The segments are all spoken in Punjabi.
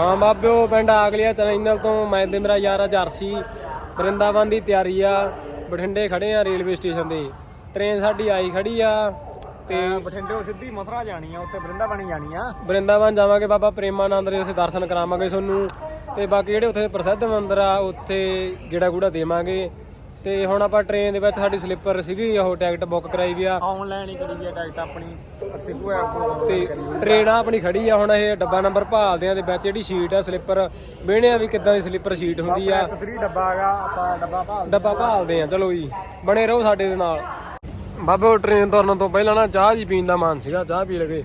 ਹਾਂ ਬਾਬਿਓ ਪਿੰਡ ਆਗਲਿਆ ਚੈਨਲ ਤੋਂ ਮੈਂ ਤੇ ਮੇਰਾ ਯਾਰ ਜਰਸੀ। ਬਰਿੰਦਾਵਨ ਦੀ ਤਿਆਰੀ ਆ। ਬਠਿੰਡੇ ਖੜੇ ਆ ਰੇਲਵੇ ਸਟੇਸ਼ਨ ਤੇ। ਟ੍ਰੇਨ ਸਾਡੀ ਆਈ ਖੜੀ ਆ ਤੇ ਬਠਿੰਡੇ ਸਿੱਧੀ ਮਥੁਰਾ ਜਾਣੀ ਆ ਉੱਥੇ ਬ੍ਰਿੰਦਾਵਨ ਜਾਣੀ ਆ। ਬਰਿੰਦਾਵਨ ਜਾਵਾਂਗੇ ਬਾਬਾ ਪ੍ਰੇਮਾਨੰਦ ਦੇ ਉੱਥੇ ਦਰਸ਼ਨ ਕਰਾਵਾਂਗੇ ਤੁਹਾਨੂੰ। ਤੇ ਬਾਕੀ ਜਿਹੜੇ ਉੱਥੇ ਪ੍ਰਸਿੱਧ ਮੰਦਿਰ ਆ ਉੱਥੇ ਗੇੜਾ ਗੂੜਾ ਦੇਵਾਂਗੇ। ਤੇ ਹੁਣ ਆਪਾਂ ਟ੍ਰੇਨ ਦੇ ਵਿੱਚ ਸਾਡੀ ਸਲੀਪਰ ਸੀਗੀ ਉਹ ਟਿਕਟ ਬੁੱਕ ਕਰਾਈ ਵੀ ਆ। ਆਨਲਾਈਨ ਹੀ ਕਰੀ ਆ ਟਿਕਟ ਆਪਣੀ ਸਿੱਧੂ ਐਪ ਤੋਂ ਤੇ ਟ੍ਰੇਨ ਆ। ਆਪਣੀ ਖੜੀ ਆ ਹੁਣ ਇਹ ਡੱਬਾ ਨੰਬਰ ਭਾਲਦੇ ਆ ਤੇ ਵਿੱਚ ਜਿਹੜੀ ਸ਼ੀਟ ਆ ਸਲੀਪਰ ਵੇਹਣੇ ਆ ਵੀ ਕਿੱਦਾਂ ਦੀ ਸਲੀਪਰ ਸ਼ੀਟ ਹੁੰਦੀ ਆ। S3 ਡੱਬਾ ਹੈਗਾ ਆਪਾਂ ਡੱਬਾ ਭਾਲ ਡੱਬਾ ਭਾਲਦੇ ਆ ਚਲੋ ਜੀ ਬਣੇ ਰਹੋ ਸਾਡੇ ਦੇ ਨਾਲ। ਬਾਬੇ ਉਹ ਟ੍ਰੇਨ ਤੁਰਨ ਤੋਂ ਪਹਿਲਾਂ ਨਾ ਚਾਹ ਜੀ ਪੀਣ ਦਾ ਮਨ ਸੀਗਾ ਚਾਹ ਪੀ ਲਗੇ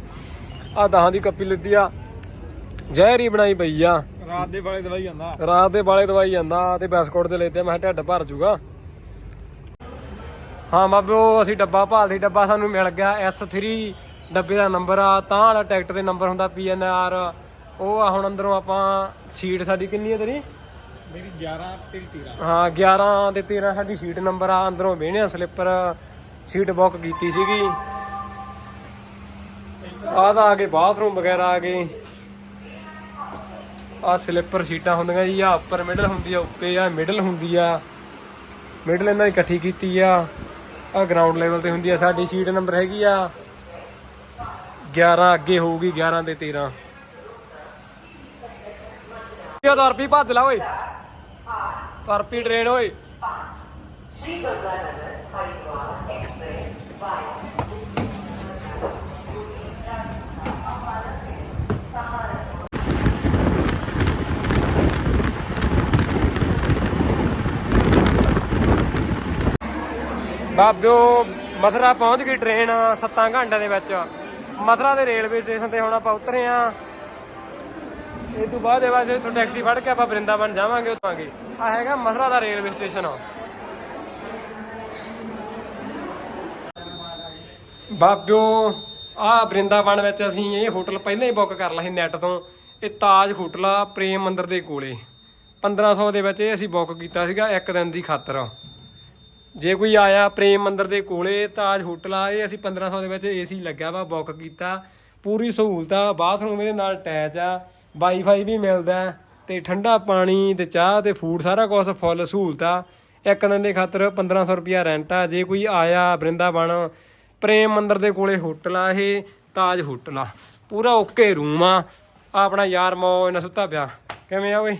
ਆ ਦਹਾਂ ਦੀ ਕੱਪੀ ਲਿੱਤੀ ਆ ਜ਼ਹਿਰ ਹੀ ਬਣਾਈ ਪਈ ਆ। ਰਾਤ ਦੇ ਵਾਲੇ ਦਵਾਈ ਜਾਂਦਾ। ਰਾਤ ਦੇ ਬਾਲੇ ਦਵਾਈ ਜਾਂਦਾ ਤੇ ਬਿਸਕੁਟ ਤੇ ਲੈਤੇ ਮੈਂ ਕਿਹਾ ਢਿੱਡ ਭਰ ਜੂਗਾ। ਹਾਂ ਬਾਬੇ ਉਹ ਅਸੀਂ ਡੱਬਾ ਭਾਲਦੇ ਡੱਬਾ ਸਾਨੂੰ ਮਿਲ ਗਿਆ। S3 ਡੱਬੇ ਦਾ ਨੰਬਰ ਆ ਤਾਂ ਵਾਲਾ ਟਿਕਟ ਦੇ ਨੰਬਰ ਹੁੰਦਾ PNR ਉਹ ਆ ਹੁਣ ਅੰਦਰੋਂ ਆਪਾਂ ਸੀਟ ਸਾਡੀ ਕਿੰਨੀ ਹੈ ਤੇਰੀ? ਮੇਰੀ 11 ਤੇਰੀ। 13 ਹਾਂ 11 ਤੇ 13 ਸਾਡੀ ਸੀਟ ਨੰਬਰ ਆ ਅੰਦਰੋਂ ਵੇਹਣਿਆ ਸਲਿੱਪਰ ਸੀਟ ਬੁੱਕ ਕੀਤੀ ਸੀਗੀ। ਆਹ ਤਾਂ ਆ ਗਏ ਬਾਥਰੂਮ ਵਗੈਰਾ ਆ ਗਏ। ਆ ਸਲਿੱਪਰ ਸੀਟਾਂ ਹੁੰਦੀਆਂ ਜੀ ਆ ਉੱਪਰ ਮਿਡਲ ਹੁੰਦੀ ਆ ਉੱਪੇ ਆ ਮਿਡਲ ਹੁੰਦੀ ਆ। ਮਿਡਲ ਇਹਨਾਂ ਦੀ ਇਕੱਠੀ ਕੀਤੀ ਆ। ਆ ਗਰਾਊਂਡ ਲੈਵਲ ਤੇ ਹੁੰਦੀ ਆ, ਸਾਡੀ ਸੀਟ ਨੰਬਰ ਹੈਗੀ ਆ 11 ਅੱਗੇ ਹੋਊਗੀ 11 ਤੇ 13 ਇਹ ਦਰਪੀ ਭੱਜ ਲਾ ਓਏ। ਤਰਪੀ ਟ੍ਰੇਨ ਓਏ। ਬਾਬਿਓ, ਮਥੁਰਾ ਪਹੁੰਚ ਗਈ ਟ੍ਰੇਨ 7 ਘੰਟਿਆਂ ਦੇ ਵਿੱਚ। ਮਥੁਰਾ ਦੇ ਰੇਲਵੇ ਸਟੇਸ਼ਨ ਤੇ ਹੁਣ ਆਪਾਂ ਉਤਰੇ ਆ। ਇਹ ਤੋਂ ਬਾਅਦ ਇਹ ਵਾਜੇ ਇੱਥੋਂ ਟੈਕਸੀ ਫੜ ਕੇ ਆਪਾਂ ਬ੍ਰਿੰਦਾਵਨ ਜਾਵਾਂਗੇ ਉਤਾਂਗੇ ਆ ਹੈਗਾ ਮਥੁਰਾ ਦਾ ਰੇਲਵੇ ਸਟੇਸ਼ਨ ਬਾਬਿਓ ਆ ਬ੍ਰਿੰਦਾਵਨ ਵਿੱਚ ਅਸੀਂ ਇਹ ਹੋਟਲ ਪਹਿਲਾਂ ਹੀ ਬੁੱਕ ਕਰ ਲਿਆ ਸੀ ਨੈਟ ਤੋਂ। ਇਹ ਤਾਜ ਹੋਟਲ ਆ, ਪ੍ਰੇਮ ਮੰਦਿਰ ਦੇ ਕੋਲੇ। 1500 ਦੇ ਵਿੱਚ ਇਹ ਅਸੀਂ ਬੁੱਕ ਕੀਤਾ ਸੀਗਾ ਇੱਕ ਦਿਨ ਦੀ ਖਾਤਰ। ਜੇ ਕੋਈ ਆਇਆ ਪ੍ਰੇਮ ਮੰਦਿਰ ਦੇ ਕੋਲੇ, ਤਾਜ ਹੋਟਲ ਆ, ਇਹ ਅਸੀਂ 1500 ਦੇ ਵਿੱਚ ਏਸੀ ਲੱਗਿਆ ਵਾ ਬੁੱਕ ਕੀਤਾ। ਪੂਰੀ ਸਹੂਲਤ ਆ ਬਾਥਰੂਮ ਇਹਦੇ ਨਾਲ ਅਟੈਚ ਆ ਵਾਈਫਾਈ ਵੀ ਮਿਲਦਾ ਹੈ ਤੇ ਠੰਡਾ ਪਾਣੀ, ਤੇ ਚਾਹ, ਤੇ ਫੂਡ ਸਾਰਾ ਕੁਝ ਫੁੱਲ ਸਹੂਲਤ ਆ। ਇੱਕ ਦਿਨ ਦੇ ਖਾਤਰ 1500 ਰੁਪਿਆ ਰੈਂਟ ਆ, ਜੇ ਕੋਈ ਆਇਆ ਬ੍ਰਿੰਦਾਵਨ, ਪ੍ਰੇਮ ਮੰਦਿਰ ਦੇ ਕੋਲੇ ਹੋਟਲ ਆ ਇਹ, ਤਾਜ ਹੋਟਲ ਆ। ਪੂਰਾ ਓਕੇ ਰੂਮ ਆ। ਆਪਣਾ ਯਾਰ ਮੋ, ਇਹਨਾਂ ਸੁੱਤਾ ਪਿਆ। ਕਿਵੇਂ ਆ ਓਏ?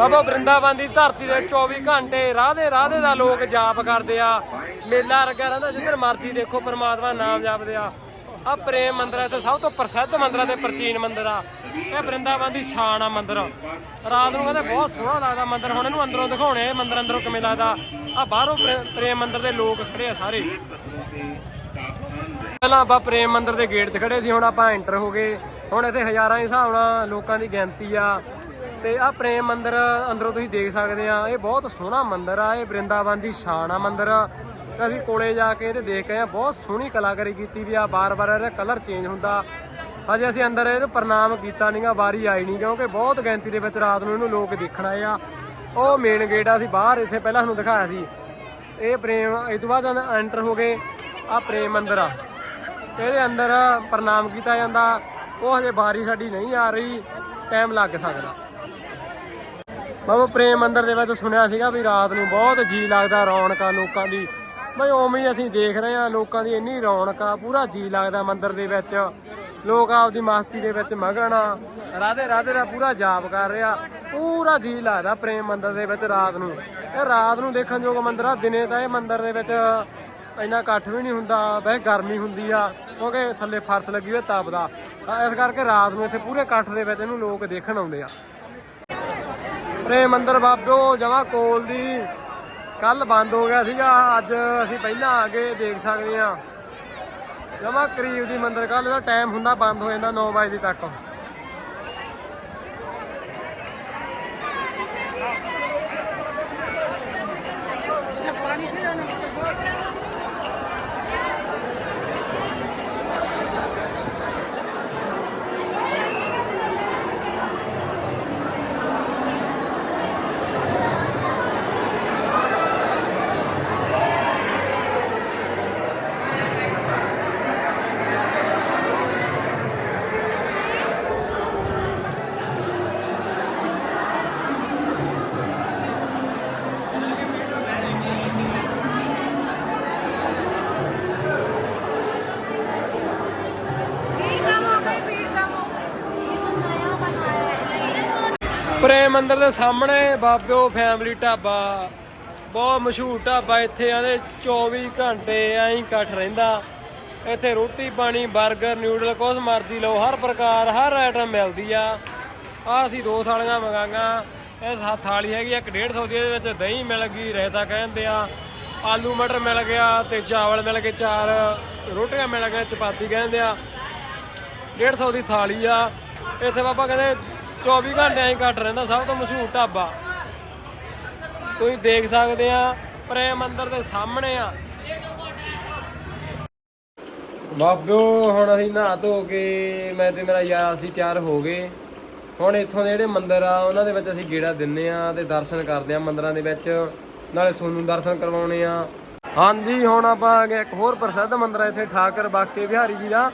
ਬਾਬਾ ਬ੍ਰਿੰਦਾਵਨ ਦੀ ਧਰਤੀ ਦੇ 24 ਘੰਟੇ ਰਾਧੇ ਰਾਧੇ ਦਾ ਲੋਕ ਜਾਪ ਕਰਦੇ ਆ। ਮੇਲਾ ਲੱਗਾ ਰਹਿੰਦਾ ਜਿੱਧਰ ਮਰਜ਼ੀ ਦੇਖੋ, ਪ੍ਰਮਾਤਮਾ ਨਾਮ ਜਪਦੇ ਆ। ਆ ਪ੍ਰੇਮ ਮੰਦਿਰ ਹੈ ਤੇ ਸਭ ਤੋਂ ਪ੍ਰਸਿੱਧ ਮੰਦਿਰ ਤੇ ਪ੍ਰਾਚੀਨ ਮੰਦਿਰ ਆ। ਇਹ ਬ੍ਰਿੰਦਾਵਨ ਦੀ ਸ਼ਾਨ ਆ ਮੰਦਿਰ। ਰਾਤ ਨੂੰ ਕਹਿੰਦੇ ਬਹੁਤ ਸੋਹਣਾ ਲੱਗਦਾ ਮੰਦਿਰ, ਹੁਣ ਇਹਨੂੰ ਅੰਦਰੋਂ ਦਿਖਾਉਣੇ ਇਹ ਮੰਦਿਰ ਅੰਦਰੋਂ ਕਿਵੇਂ ਲੱਗਦਾ। ਆ ਬਾਹਰੋਂ ਪ੍ਰੇ- ਪ੍ਰੇਮ ਮੰਦਿਰ ਦੇ ਲੋਕ ਖੜੇ ਆ ਸਾਰੇ। ਪਹਿਲਾਂ ਆਪਾਂ ਪ੍ਰੇਮ ਮੰਦਿਰ ਦੇ ਗੇਟ ਤੇ ਖੜੇ ਸੀ, ਹੁਣ ਆਪਾਂ ਐਂਟਰ ਹੋ ਗਏ। ਹੁਣ ਇੱਥੇ ਹਜ਼ਾਰਾਂ ਦੇ ਹਿਸਾਬ ਨਾਲ ਲੋਕਾਂ ਦੀ ਗਿਣਤੀ ਆ। ਤੇ ਆ ਪ੍ਰੇਮ ਮੰਦਿਰ ਅੰਦਰੋਂ ਤੁਸੀਂ ਦੇਖ ਸਕਦੇ ਆ, ਇਹ ਬਹੁਤ ਸੋਹਣਾ ਮੰਦਿਰ ਆ, ਇਹ ਬ੍ਰਿੰਦਾਵਨ ਦੀ ਸ਼ਾਨ ਆ ਮੰਦਿਰ। ਤੇ ਅਸੀਂ ਕੋਲੇ ਜਾ ਕੇ ਇਹਦੇ ਦੇਖ ਕੇ ਆ, ਬਹੁਤ ਸੋਹਣੀ ਕਲਾਕਾਰੀ ਕੀਤੀ ਵੀ ਆ ਬਾਰ-ਬਾਰ ਇਹਦਾ ਕਲਰ ਚੇਂਜ ਹੁੰਦਾ। ਹਜੇ ਅਸੀਂ ਅੰਦਰ ਇਹਨੂੰ ਪ੍ਰਣਾਮ ਕੀਤਾ ਨਹੀਂਗਾ ਵਾਰੀ ਆਈ ਨਹੀਂ ਕਿਉਂਕਿ ਬਹੁਤ ਗਿਣਤੀ ਦੇ ਵਿੱਚ ਰਾਤ ਨੂੰ ਇਹਨੂੰ ਲੋਕ ਦੇਖਣ ਆਏ ਆ। ਉਹ ਮੇਨ ਗੇਟ ਆ, ਅਸੀਂ ਬਾਹਰ ਇੱਥੇ ਪਹਿਲਾਂ ਤੁਹਾਨੂੰ ਦਿਖਾਇਆ ਸੀ। ਇਹ ਪ੍ਰੇਮ ਇਸ ਤੋਂ ਬਾਅਦ ਐਂਟਰ ਹੋ ਗਏ ਆ ਪ੍ਰੇਮ ਮੰਦਿਰ ਆ। ਇਹਦੇ ਅੰਦਰ ਪ੍ਰਣਾਮ ਕੀਤਾ ਜਾਂਦਾ, ਉਹ ਹਜੇ ਬਾਰੀ ਸਾਡੀ ਨਹੀਂ ਆ ਰਹੀ ਟਾਈਮ ਲੱਗ ਸਕਦਾ। ਬਾਬਾ ਪ੍ਰੇਮ ਮੰਦਿਰ ਦੇ ਵਿੱਚ ਸੁਣਿਆ ਸੀਗਾ ਵੀ ਰਾਤ ਨੂੰ ਬਹੁਤ ਜੀ ਲੱਗਦਾ ਰੌਣਕਾਂ ਲੋਕਾਂ ਦੀ। ਬਈ ਉਵੇਂ ਹੀ ਅਸੀਂ ਦੇਖ ਰਹੇ ਆ ਲੋਕਾਂ ਦੀ ਇੰਨੀ ਰੌਣਕ ਆ, ਪੂਰਾ ਜੀ ਲੱਗਦਾ ਮੰਦਿਰ ਦੇ ਵਿੱਚ। ਲੋਕ ਆਪਦੀ ਮਸਤੀ ਦੇ ਵਿੱਚ ਮਗਨ ਆ। ਰਾਧੇ ਰਾਧੇ ਦਾ ਪੂਰਾ ਜਾਪ ਕਰ ਰਿਹਾ। ਪੂਰਾ ਜੀ ਲੱਗਦਾ ਪ੍ਰੇਮ ਮੰਦਿਰ ਦੇ ਵਿੱਚ ਰਾਤ ਨੂੰ। ਇਹ ਰਾਤ ਨੂੰ ਦੇਖਣ ਯੋਗ ਮੰਦਿਰ ਆ, ਦਿਨੇ ਤਾਂ ਇਹ ਮੰਦਿਰ ਦੇ ਵਿੱਚ ਇੰਨਾ ਇਕੱਠ ਵੀ ਨਹੀਂ ਹੁੰਦਾ ਵੈਸੇ ਗਰਮੀ ਹੁੰਦੀ ਆ, ਕਿਉਂਕਿ ਥੱਲੇ ਫਰਸ਼ ਲੱਗੀ ਹੋਈ ਤਪਦਾ ਇਸ ਕਰਕੇ ਰਾਤ ਨੂੰ ਇੱਥੇ ਪੂਰੇ ਇਕੱਠ ਦੇ ਵਿੱਚ ਇਹਨੂੰ ਲੋਕ ਦੇਖਣ ਆਉਂਦੇ ਆ। ਪ੍ਰੇਮ ਮੰਦਿਰ ਬਾਬਿਓ, ਜਮਾ ਕੋਲ ਦੀ। ਕੱਲ ਬੰਦ ਹੋ ਗਿਆ ਸੀਗਾ, ਅੱਜ ਅਸੀਂ ਪਹਿਲਾਂ ਆ ਕੇ ਦੇਖ ਸਕਦੇ ਆ ਜਮਾ ਕਰੀਬ ਦੀ ਮੰਦਰ ਕੱਲ ਦਾ ਟਾਈਮ ਹੁੰਦਾ ਬੰਦ ਹੋ ਜਾਂਦਾ 9 ਵਜੇ ਤੱਕ। ਪ੍ਰੇਮ ਮੰਦਰ ਦੇ ਸਾਹਮਣੇ ਬਾਬਿਓ ਫੈਮਿਲੀ ਢਾਬਾ ਬਹੁਤ ਮਸ਼ਹੂਰ ਢਾਬਾ ਇੱਥੇ ਆਂਦੇ 24 ਘੰਟੇ ਐਂ ਇਕੱਠ ਰਹਿੰਦਾ। ਇੱਥੇ ਰੋਟੀ ਪਾਣੀ 버ਗਰ ਨਿਊਡਲ ਕੁਛ ਮਰਜ਼ੀ ਲਓ ਹਰ ਪ੍ਰਕਾਰ ਹਰ ਆਈਟਮ ਮਿਲਦੀ ਆ। ਆ ਅਸੀਂ ਦੋ ਥਾਲੀਆਂ ਮੰਗਾਈਆਂ ਇਹ ਸੱਤ ਥਾਲੀ ਹੈਗੀ ਆ, ਇੱਕ 150 ਦੀ ਇਹਦੇ ਵਿੱਚ ਦਹੀਂ ਮਿਲ ਗਈ ਰਹਿਤਾ ਕਹਿੰਦੇ ਆ ਆਲੂ ਮਟਰ ਮਿਲ ਗਿਆ ਤੇ ਚਾਵਲ ਮਿਲ ਗਏ ਚਾਰ ਰੋਟੀਆਂ ਮਿਲ ਗਈਆਂ ਚਪਾਤੀ ਕਹਿੰਦੇ ਆ। 150 ਦੀ ਥਾਲੀ ਆ। ਇੱਥੇ ਬਾਬਾ ਕਹਿੰਦੇ 24 ਘੰਟੇ ਐਂ ਘੱਟ ਰਹਿੰਦਾ, ਸਭ ਤੋਂ ਮਸ਼ਹੂਰ ਢਾਬਾ। ਤੁਸੀਂ ਦੇਖ ਸਕਦੇ ਆ, ਪ੍ਰੇਮ ਮੰਦਿਰ ਦੇ ਸਾਹਮਣੇ ਆ। ਬਾਬਿਓ, ਹੁਣ ਅਸੀਂ ਨਹਾ ਧੋ ਕੇ, ਮੈਂ ਤੇ ਮੇਰਾ ਯਾਰ ਅਸੀਂ ਤਿਆਰ ਹੋ ਗਏ। ਹੁਣ ਇੱਥੋਂ ਦੇ ਜਿਹੜੇ ਮੰਦਿਰ ਆ, ਉਹਨਾਂ ਦੇ ਵਿੱਚ ਅਸੀਂ ਗੇੜਾ ਦਿੰਨੇ ਆ ਤੇ ਦਰਸ਼ਨ ਕਰਦੇ ਆ ਮੰਦਿਰਾਂ ਦੇ ਵਿੱਚ। ਨਾਲੇ ਤੁਹਾਨੂੰ ਦਰਸ਼ਨ ਕਰਵਾਉਣੇ ਆ। ਹਾਂਜੀ, ਹੁਣ ਆਪਾਂ ਆ ਗਏ ਇੱਕ ਹੋਰ ਪ੍ਰਸਿੱਧ ਮੰਦਿਰ ਆ, ਇੱਥੇ ਠਾਕਰ ਬਾਕੇ ਬਿਹਾਰੀ ਜੀ ਦਾ।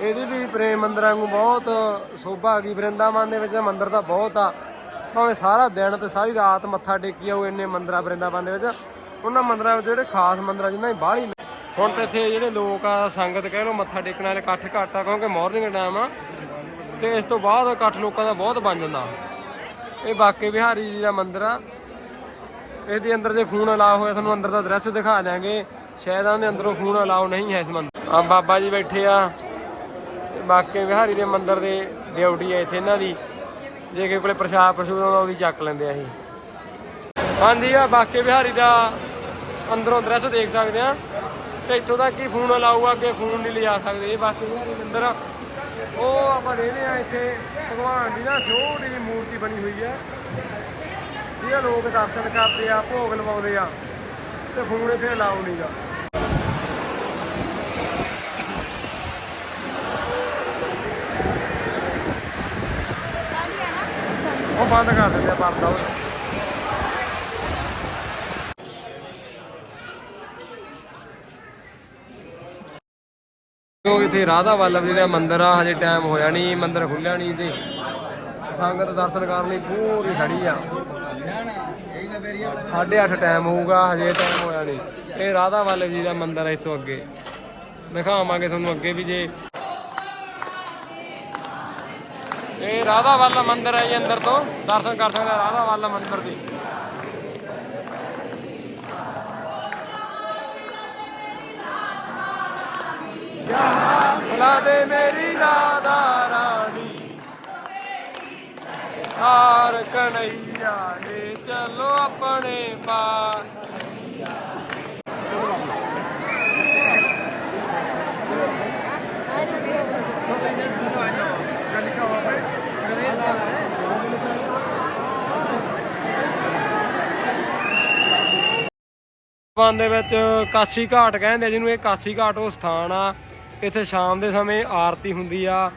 ਇਹਦੀ ਵੀ ਪ੍ਰੇਮ ਮੰਦਰਾਂ ਨੂੰ ਬਹੁਤ ਸੋਭਾ ਆ ਗਈ। ਬ੍ਰਿੰਦਾਵਨ ਦੇ ਵਿੱਚ ਮੰਦਿਰ ਤਾਂ ਬਹੁਤ ਆ। ਭਾਵੇਂ ਸਾਰਾ ਦਿਨ ਤੇ ਸਾਰੀ ਰਾਤ ਮੱਥਾ ਟੇਕੀ ਆਓ ਇੰਨੇ ਮੰਦਿਰਾਂ ਬ੍ਰਿੰਦਾਵਨ ਦੇ ਵਿੱਚ। ਉਹਨਾਂ ਮੰਦਰਾਂ ਵਿੱਚ ਜਿਹੜੇ ਖਾਸ ਮੰਦਿਰ ਆ ਜਿਨ੍ਹਾਂ ਦੀ ਬਾਹਲੀ ਹੁਣ ਤੇ ਇੱਥੇ ਜਿਹੜੇ ਲੋਕ ਆ, ਸੰਗਤ ਕਹਿ ਲੋ ਮੱਥਾ ਟੇਕਣ ਵਾਲੇ ਇਕੱਠ ਘੱਟ ਆ, ਕਿਉਂਕਿ ਮਾਰਨਿੰਗ ਟਾਈਮ ਆ। ਤੇ ਇਸ ਤੋਂ ਬਾਅਦ ਇਕੱਠ ਲੋਕਾਂ ਦਾ ਬਹੁਤ ਬਣ ਜਾਂਦਾ। ਇਹ ਬਾਕੇ ਬਿਹਾਰੀ ਜੀ ਦਾ ਮੰਦਿਰ ਆ। ਇਹਦੇ ਅੰਦਰ ਜੇ ਫੋਨ ਅਲਾਉ ਹੋਇਆ, ਤੁਹਾਨੂੰ ਅੰਦਰ ਦਾ ਦ੍ਰਿਸ਼ ਦਿਖਾ ਦਿਆਂਗੇ। ਸ਼ਾਇਦ ਉਹਦੇ ਅੰਦਰੋਂ ਫੋਨ ਅਲਾਉ ਨਹੀਂ ਹੈ ਇਸ ਮੰਦਿਰ ਆ ਬਾਬਾ ਜੀ ਬੈਠੇ ਆ। ਬਾਕੇ ਵਿਹਾਰੀ ਦੇ ਮੰਦਿਰ ਦੇ ਡਿਊਟੀ ਆ ਇੱਥੇ ਇਹਨਾਂ ਦੀ। ਜੇ ਕਿਸੇ ਕੋਲੇ ਪ੍ਰਸ਼ਾਦ ਪ੍ਰਸ਼ੂਦ ਆਉਂਦਾ, ਉਹਦੀ ਚੱਕ ਲੈਂਦੇ ਆ ਇਹ ਹਾਂਜੀ ਆ ਬਾਕੇ ਬਿਹਾਰੀ ਦਾ ਅੰਦਰੋਂ ਦ੍ਰਿਸ਼ ਦੇਖ ਸਕਦੇ ਆ। ਤੇ ਇੱਥੋਂ ਤੱਕ ਹੀ ਫੋਨ ਲਾਊਗਾ ਅੱਗੇ ਫੋਨ ਨਹੀਂ ਲਿਜਾ ਸਕਦੇ ਇਹ ਬਾਕੇ ਬਿਹਾਰੀ ਮੰਦਿਰ। ਉਹ ਆਪਾਂ ਦੇਖਦੇ ਆ ਇੱਥੇ ਭਗਵਾਨ ਦੀ ਨਾ ਛੋਟੀ ਜਿਹੀ ਮੂਰਤੀ ਬਣੀ ਹੋਈ ਹੈ ਜਿਹਦੇ ਲੋਕ ਦਰਸ਼ਨ ਕਰਦੇ ਆ, ਭੋਗ ਲਵਾਉਂਦੇ ਆ। ਤੇ ਫੋਨ ਇੱਥੇ ਅਲਾਉ ਨਹੀਂਗਾ ਉਹ ਬੰਦ ਕਰ ਦਿੰਦੇ ਆ ਪਰਦਾ ਉਹ। ਉਹ ਇੱਥੇ ਰਾਧਾ ਵੱਲਭ ਜੀ ਦਾ ਮੰਦਿਰ ਆ, ਹਜੇ ਟਾਈਮ ਹੋਇਆ ਨਹੀਂ ਮੰਦਿਰ ਖੁੱਲਿਆ ਨਹੀਂ ਤੇ ਸੰਗਤ ਦਰਸ਼ਨ ਕਰਨ ਲਈ ਪੂਰੀ ਖੜੀ ਆ। 8:30 ਟਾਈਮ ਹੋਊਗਾ, ਹਜੇ ਟਾਈਮ ਹੋਇਆ ਨਹੀਂ ਇਹ ਰਾਧਾ ਵੱਲਭ ਜੀ ਦਾ ਮੰਦਿਰ ਹੈ ਇਸ ਤੋਂ ਅੱਗੇ। ਦਿਖਾਵਾਂਗੇ ਤੁਹਾਨੂੰ ਅੱਗੇ ਵੀ ਜੇ ਇਹ ਰਾਧਾ ਵਾਲਾ ਮੰਦਿਰ ਹੈ ਜੀ ਅੰਦਰ ਤੋਂ। ਦਰਸ਼ਨ ਕਰ ਸਕਦੇ ਰਾਧਾ ਵਾਲਾ ਮੰਦਿਰ ਦੀ। ਬੁਲਾ ਦੇ ਮੇਰੀ ਰਾਧਾ ਰਾਣੀ। ਹਾਰ ਕਨਈਆ ਲੈ ਚਲੋ ਆਪਣੇ ਪਾਸ। ਵਨ ਦੇ ਵਿੱਚ ਕਾਸੀ ਘਾਟ ਕਹਿੰਦੇ ਜਿਹਨੂੰ ਇਹ ਕਾਸੀ ਘਾਟ ਉਹ ਸਥਾਨ ਆ। ਇੱਥੇ ਸ਼ਾਮ ਦੇ ਸਮੇਂ ਆਰਤੀ ਹੁੰਦੀ ਆ।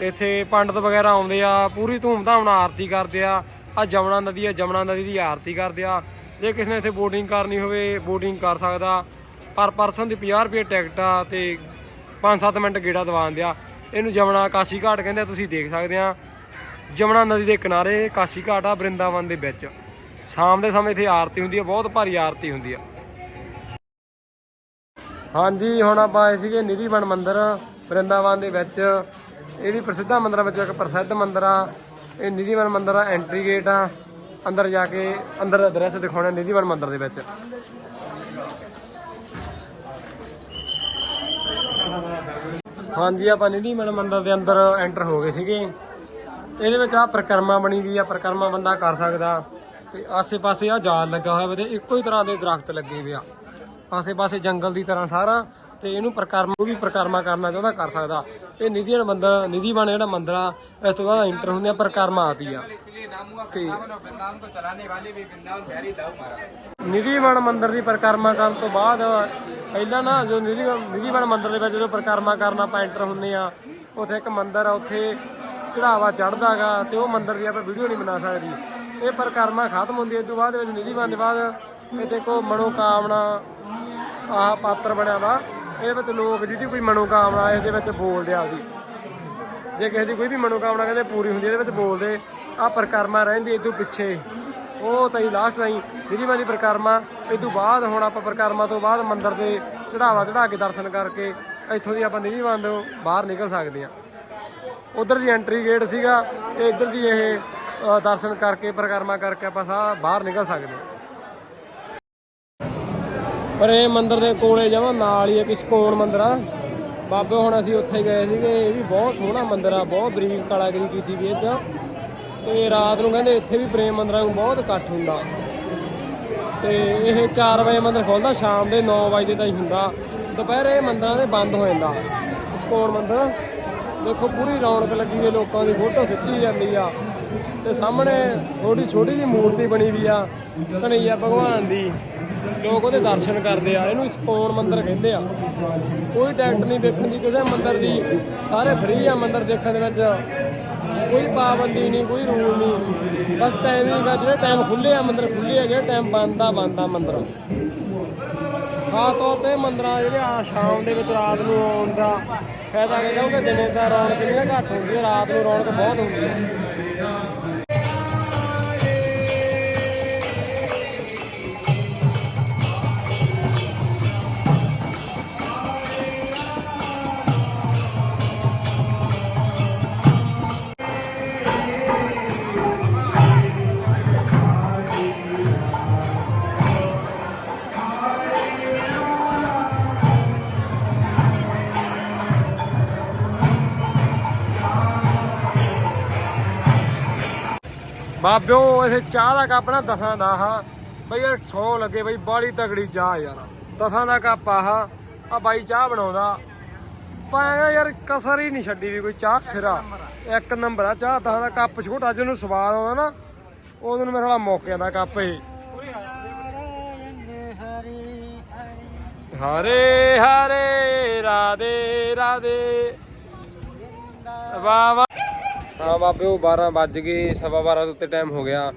ਇੱਥੇ ਪੰਡਤ ਵਗੈਰਾ ਆਉਂਦੇ ਆ, ਪੂਰੀ ਧੂਮਧਾਮ ਨਾਲ ਆਰਤੀ ਕਰਦੇ ਆ। ਆ ਜਮਨਾ ਨਦੀ ਆ, ਜਮਨਾ ਨਦੀ ਦੀ ਆਰਤੀ ਕਰਦੇ ਆ। ਜੇ ਕਿਸੇ ਨੇ ਇੱਥੇ ਬੋਟਿੰਗ ਕਰਨੀ ਹੋਵੇ ਬੋਟਿੰਗ ਕਰ ਸਕਦਾ। ਪਰ ਪਰਸਨ ਦੀ 50 ਰੁਪਏ ਟਿਕਟ ਆ ਤੇ 5-7 ਮਿੰਟ ਗੇੜਾ ਦਵਾਉਂਦੇ ਆ। ਇਹਨੂੰ ਜਮਨਾ ਕਾਸ਼ੀ ਘਾਟ ਕਹਿੰਦੇ ਆ, ਤੁਸੀਂ ਦੇਖ ਸਕਦੇ ਆ। ਜਮਨਾ ਨਦੀ ਦੇ ਕਿਨਾਰੇ ਕਾਸ਼ੀ ਘਾਟ ਆ ਬ੍ਰਿੰਦਾਵਨ ਦੇ ਵਿੱਚ। ਸ਼ਾਮ ਦੇ ਸਮੇਂ ਇੱਥੇ ਆਰਤੀ ਹੁੰਦੀ ਆ, ਬਹੁਤ ਭਾਰੀ ਆਰਤੀ ਹੁੰਦੀ ਆ। ਹਾਂਜੀ, ਹੁਣ ਆਪਾਂ ਆਏ ਸੀਗੇ ਨਿਧੀਵਨ ਮੰਦਿਰ ਬ੍ਰਿੰਦਾਵਨ ਦੇ ਵਿੱਚ। ਇਹ ਵੀ ਪ੍ਰਸਿੱਧ ਮੰਦਰਾਂ ਵਿੱਚੋਂ ਇੱਕ ਪ੍ਰਸਿੱਧ ਮੰਦਿਰ ਆ। ਇਹ ਨਿਧੀਵਨ ਮੰਦਿਰ ਆ ਐਂਟਰੀ ਗੇਟ ਆ। ਅੰਦਰ ਜਾ ਕੇ ਅੰਦਰ ਦਾ ਦ੍ਰਿਸ਼ ਦਿਖਾਉਣਾ ਨਿਧੀਵਨ ਮੰਦਿਰ ਦੇ ਵਿੱਚ। ਹਾਂਜੀ, ਆਪਾਂ ਨਿਧੀਵਨ ਮੰਦਿਰ ਦੇ ਅੰਦਰ ਐਂਟਰ ਹੋ ਗਏ ਸੀਗੇ। ਇਹਦੇ ਵਿੱਚ ਆ ਪ੍ਰਕਰਮਾ ਬਣੀ ਵੀ ਆ, ਪ੍ਰਕਰਮਾ ਬੰਦਾ ਕਰ ਸਕਦਾ। ਤੇ ਆਸੇ-ਪਾਸੇ ਆ ਜਾਲ ਲੱਗਾ ਹੋਇਆ ਵੇ ਤੇ ਇੱਕੋ ਹੀ ਤਰ੍ਹਾਂ ਦੇ ਦਰਖਤ ਲੱਗੇ ਹੋਏ ਆ। ਆਸੇ-ਪਾਸੇ ਜੰਗਲ ਦੀ ਤਰ੍ਹਾਂ ਸਾਰਾ ਤੇ ਇਹਨੂੰ ਪ੍ਰਕਰਮ ਉਹ ਵੀ ਪ੍ਰਕਰਮਾ ਕਰਨਾ ਚਾਹੁੰਦਾ ਕਰ ਸਕਦਾ। ਇਹ ਨਿਧੀਵਨ ਮੰਦਰ ਨਿਧੀਵਨ ਜਿਹੜਾ ਮੰਦਰ ਆ, ਇਸ ਤੋਂ ਬਾਅਦ ਇੰਟਰ ਹੁੰਦੇ ਆ, ਪ੍ਰਕਰਮਾ ਆਤੀ ਆ। ਤੇ ਨਿਧੀਵਨ ਮੰਦਰ ਦੀ ਪ੍ਰਕਰਮਾ ਕਰਨ ਤੋਂ ਬਾਅਦ ਪਹਿਲਾਂ ਨਾ ਜੋ ਨਿਧੀ ਨਿਧੀਵਨ ਮੰਦਰ ਦੇ ਵਿੱਚ ਜਦੋਂ ਪ੍ਰਕਰਮਾ ਕਰਨ ਆਪਾਂ ਐਂਟਰ ਹੁੰਦੇ ਆ, ਉੱਥੇ ਇੱਕ ਮੰਦਰ ਆ, ਉੱਥੇ ਚੜਾਵਾ ਚੜਦਾਗਾ ਤੇ ਉਹ ਮੰਦਰ ਦੀ ਆਪਾਂ ਵੀਡੀਓ ਨਹੀਂ ਬਣਾ ਸਕਦੀ। ਇਹ ਪ੍ਰਕਰਮਾ ਖਤਮ ਹੁੰਦੀ ਹੈ ਤੋਂ ਬਾਅਦ ਵਿੱਚ ਨਿਧੀਵਨ ਦੇ ਬਾਅਦ ਇੱਥੇ ਕੋ ਮਨੋਕਾਮਨਾ ਆਹ ਪਾਤਰ ਬਣਿਆ ਵਾ। ਇਹਦੇ ਵਿੱਚ ਲੋਕ ਜਿਹਦੀ ਕੋਈ ਮਨੋਕਾਮਨਾ ਇਹਦੇ ਵਿੱਚ ਬੋਲਦੇ ਆਪਦੀ। ਜੇ ਕਿਸੇ ਦੀ ਕੋਈ ਵੀ ਮਨੋਕਾਮਨਾ ਕਹਿੰਦੇ ਪੂਰੀ ਹੁੰਦੀ ਇਹਦੇ ਵਿੱਚ ਬੋਲਦੇ ਆ ਪ੍ਰਕਰਮਾ ਰਹਿੰਦੀ ਇਹ ਤੋਂ ਪਿੱਛੇ। ਉਹ ਤਾਈ ਲਾਸਟ ਤਾਈ ਨਿਧੀਵਾਂ ਦੀ ਪ੍ਰਕਰਮਾ, ਇਹ ਤੋਂ ਬਾਅਦ ਹੁਣ ਆਪਾਂ ਪ੍ਰਕਰਮਾ ਤੋਂ ਬਾਅਦ ਮੰਦਿਰ ਦੇ ਚੜਾਵਾ ਚੜਾ ਕੇ ਦਰਸ਼ਨ ਕਰਕੇ ਇੱਥੋਂ ਦੀ ਆਪਾਂ ਨਿਧੀਵਾਂ ਤੋਂ ਬਾਹਰ ਨਿਕਲ ਸਕਦੇ ਆ ਉਧਰ ਦੀ ਐਂਟਰੀ ਗੇਟ ਸੀਗਾ ਤੇ ਇੱਧਰ ਦੀ ਇਹ ਅ, ਦਰਸ਼ਨ ਕਰਕੇ ਪਰਿਕਰਮਾ ਕਰਕੇ ਆਪਾਂ ਸਾਹ ਬਾਹਰ ਨਿਕਲ ਸਕਦੇ ਆ ਪਰ ਇਹ ਮੰਦਿਰ ਦੇ ਕੋਲੇ ਜਮਾ ਨਾਲ ਹੀ ਇੱਕ ਸਕੋਣ ਮੰਦਿਰ ਆ। ਬਾਬੇ ਹੁਣ ਅਸੀਂ ਉੱਥੇ ਗਏ ਸੀਗੇ ਇਹ ਵੀ ਬਹੁਤ ਸੋਹਣਾ ਮੰਦਿਰ ਆ ਬਹੁਤ ਬਰੀਕ ਕਲਾਕਾਰੀ ਕੀਤੀ ਵੀ ਇਹ ਚ। ਤੇ ਰਾਤ ਨੂੰ ਕਹਿੰਦੇ ਇੱਥੇ ਵੀ ਪ੍ਰੇਮ ਮੰਦਿਰਾਂ ਨੂੰ ਬਹੁਤ ਇਕੱਠ ਹੁੰਦਾ। ਤੇ ਇਹ 4 ਵਜੇ ਮੰਦਿਰ ਖੁੱਲਦਾ ਸ਼ਾਮ ਦੇ 9 ਵਜੇ ਤਾਈਂ ਹੁੰਦਾ। ਦੁਪਹਿਰੇ ਇਹ ਮੰਦਿਰਾਂ ਦੇ ਬੰਦ ਹੋ ਜਾਂਦਾ। ਸਕੋਣ ਮੰਦਿਰ ਦੇਖੋ ਪੂਰੀ ਰੌਣਕ ਲੱਗੀ ਹੋਈ ਲੋਕਾਂ ਦੀ ਫੋਟੋ ਖਿੱਚੀ ਜਾਂਦੀ ਆ। ਤੇ ਸਾਹਮਣੇ ਥੋੜੀ ਛੋਟੀ ਜਿਹੀ ਮੂਰਤੀ ਬਣੀ ਵੀ ਆ ਕਨਈਆ ਭਗਵਾਨ ਦੀ। ਲੋਕ ਉਹਦੇ ਦਰਸ਼ਨ ਕਰਦੇ ਆ, ਇਹਨੂੰ ਇਸਕੋਨ ਮੰਦਿਰ ਕਹਿੰਦੇ ਆ। ਕੋਈ ਟਿਕਟ ਨਹੀਂ ਦੇਖਣ ਦੀ, ਕਿਸੇ ਮੰਦਿਰ ਦੀ। ਸਾਰੇ ਫ੍ਰੀ ਆ ਮੰਦਿਰ ਦੇਖਣ ਦੇ ਵਿੱਚ। ਕੋਈ ਪਾਬੰਦੀ ਨਹੀਂ, ਕੋਈ ਰੂਲ ਨਹੀਂ। ਬਸ ਟਾਈਮਿੰਗ ਆ ਜਿਹੜੇ ਟਾਈਮ ਖੁੱਲੇ ਆ, ਮੰਦਿਰ ਖੁੱਲੇ ਆ, ਜਿਹੜਾ ਟਾਈਮ ਬੰਦ ਆ ਬੰਦ ਆ ਮੰਦਿਰ। ਖਾਸ ਤੌਰ ਤੇ ਮੰਦਰਾਂ ਜਿਹੜੇ ਆ, ਸ਼ਾਮ ਦੇ ਵਿੱਚ ਰਾਤ ਨੂੰ ਆਉਣ ਦਾ ਫਾਇਦਾ ਹੈ ਕਿਉਂਕਿ ਦਿਨੇ ਦਾ ਰੌਣਕ ਜਿਹੜਾ ਘੱਟ ਹੁੰਦੀ ਹੈ ਰਾਤ ਨੂੰ ਰੌਣਕ ਬਹੁਤ ਹੁੰਦੀ ਹੈ ਬਾਬਿਓ ਇਹ ਚਾਹ ਦਾ ਕੱਪ ਨਾ ਦਸਾਂ ਦਾ ਆ ਬਈ ਯਾਰ 100 ਲੱਗੇ, ਬਈ ਬਾਲੀ ਤਗੜੀ ਚਾਹ ਯਾਰ। ਦਸਾਂ ਦਾ ਕੱਪ ਆਹ ਆ ਬਾਈ ਚਾਹ ਬਣਾਉਂਦਾ। ਪਾਇਆ ਯਾਰ ਕਸਰ ਹੀ ਨਹੀਂ ਛੱਡੀ ਵੀ ਕੋਈ ਚਾਹ ਸਿਰਾ। ਇੱਕ ਨੰਬਰ ਆ ਚਾਹ, ਦਸਾਂ ਦਾ ਕੱਪ ਛੋਟਾ, ਜਿਹਨੂੰ ਸਵਾਦ ਆਉਂਦਾ ਨਾ ਉਦੋਂ ਨੂੰ ਮੇਰੇ ਵਾਲਾ ਮੌਕਿਆਂ ਦਾ ਕੱਪ ਇਹ ਹਰੇ ਹਰੇ ਰਾਦੇ ਰਾਦੇ ਵਾਹ। ਹਾਂ ਬਾਬੇ ਉਹ 12 ਵੱਜ ਗਏ ਸਵਾ 12 ਦੇ ਉੱਤੇ ਟਾਈਮ ਹੋ ਗਿਆ।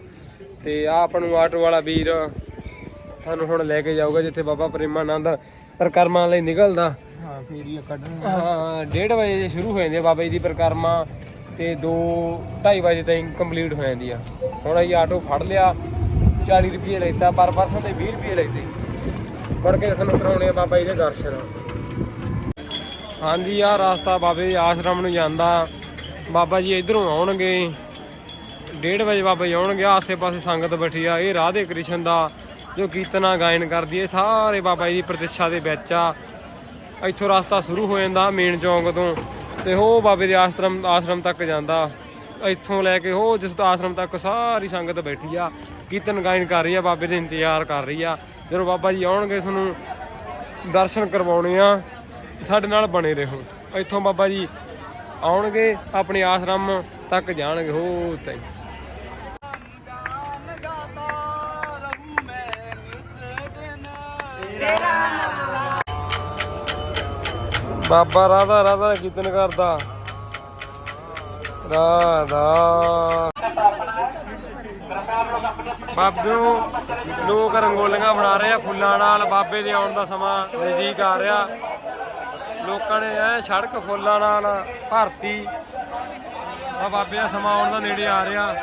ਤੇ ਆ ਆਪਾਂ ਨੂੰ ਆਟੋ ਵਾਲਾ ਵੀਰ ਤੁਹਾਨੂੰ ਹੁਣ ਲੈ ਕੇ ਜਾਊਗਾ ਜਿੱਥੇ ਬਾਬਾ ਪ੍ਰੇਮਾਨੰਦ ਪ੍ਰਕਰਮਾਂ ਲਈ ਨਿਕਲਦਾ। ਹਾਂ ਫੇਰ ਹੀ ਕੱਢਣ ਹਾਂ 1:30 ਵਜੇ ਜੇ ਸ਼ੁਰੂ ਹੋ ਜਾਂਦੀ ਆ ਬਾਬਾ ਜੀ ਦੀ ਪ੍ਰਕਰਮਾ ਤੇ 2 2:30 ਵਜੇ ਤਾਈਂ ਕੰਪਲੀਟ ਹੋ ਜਾਂਦੀ ਆ। ਹੁਣ ਅਸੀਂ ਆਟੋ ਫੜ ਲਿਆ 40 ਰੁਪਏ ਲੈਤਾ ਪਰ ਪਰਸਨ ਤੇ 20 ਰੁਪਏ ਲੈਤੇ। ਫੜ ਕੇ ਸਾਨੂੰ ਕਰਾਉਣੇ ਆ ਬਾਬਾ ਜੀ ਦੇ ਦਰਸ਼ਨ। ਹਾਂਜੀ ਆ ਰਸਤਾ ਬਾਬੇ ਆਸ਼ਰਮ ਨੂੰ ਜਾਂਦਾ। ਬਾਬਾ ਜੀ ਇਧਰੋਂ ਆਉਣਗੇ। 1:30 ਵਜੇ ਬਾਬਾ ਜੀ ਆਉਣਗੇ, ਆਸੇ-ਪਾਸੇ ਸੰਗਤ ਬੈਠੀ ਆ। ਇਹ ਰਾਧੇ ਕ੍ਰਿਸ਼ਨ ਦਾ ਜੋ ਕੀਰਤਨਾ ਗਾਇਨ ਕਰਦੀ ਹੈ ਸਾਰੇ ਬਾਬਾ ਜੀ ਦੀ ਪ੍ਰਤਿਸ਼ਠਾ ਦੇ ਵਿੱਚ ਆ। ਇੱਥੋਂ ਰਸਤਾ ਸ਼ੁਰੂ ਹੋ ਜਾਂਦਾ ਮੇਨ ਚੌਂਕ ਤੋਂ ਤੇ ਉਹ ਬਾਬੇ ਦੇ ਆਸ਼ਰਮ ਆਸ਼ਰਮ ਤੱਕ ਜਾਂਦਾ। ਇੱਥੋਂ ਲੈ ਕੇ ਉਹ ਜਿਸ ਆਸ਼ਰਮ ਤੱਕ ਸਾਰੀ ਸੰਗਤ ਬੈਠੀ ਆ, ਕੀਰਤਨ ਗਾਇਨ ਕਰ ਰਹੀ ਆ, ਬਾਬੇ ਦੇ ਇੰਤਜ਼ਾਰ ਕਰ ਰਹੀ ਆ। ਜਦੋਂ ਬਾਬਾ ਜੀ ਆਉਣਗੇ, ਤੁਹਾਨੂੰ ਦਰਸ਼ਨ ਕਰਵਾਉਣੇ ਆ, ਸਾਡੇ ਨਾਲ ਬਣੇ ਰਹੋ। ਇੱਥੋਂ ਬਾਬਾ ਜੀ ਆਉਣਗੇ, ਆਪਣੇ ਆਸ਼ਰਮ ਤੱਕ ਜਾਣਗੇ। ਹੋ ਤੇ ਬਾਬਾ ਰਾਧਾ ਰਾਧਾ ਕੀਰਤਨ ਕਰਦਾ। ਰਾਧਾ। ਬਾਬਿਓ, ਲੋਕ ਰੰਗੋਲੀਆਂ ਬਣਾ ਰਹੇ ਆ, ਫੁੱਲਾਂ ਨਾਲ ਬਾਬੇ ਦੇ ਆਉਣ ਦਾ ਸਮਾਂ ਨਜ਼ਦੀਕ ਆ ਰਿਹਾ। ਲੋਕਾਂ ਨੇ ਐ ਸੜਕ ਫੁੱਲਾਂ ਨਾਲ ਭਰਤੀ। ਆ ਬਾਬੇ ਦਾ ਸਮਾਂ ਆਉਣ ਦਾ ਨੇੜੇ ਆ ਰਿਹਾ।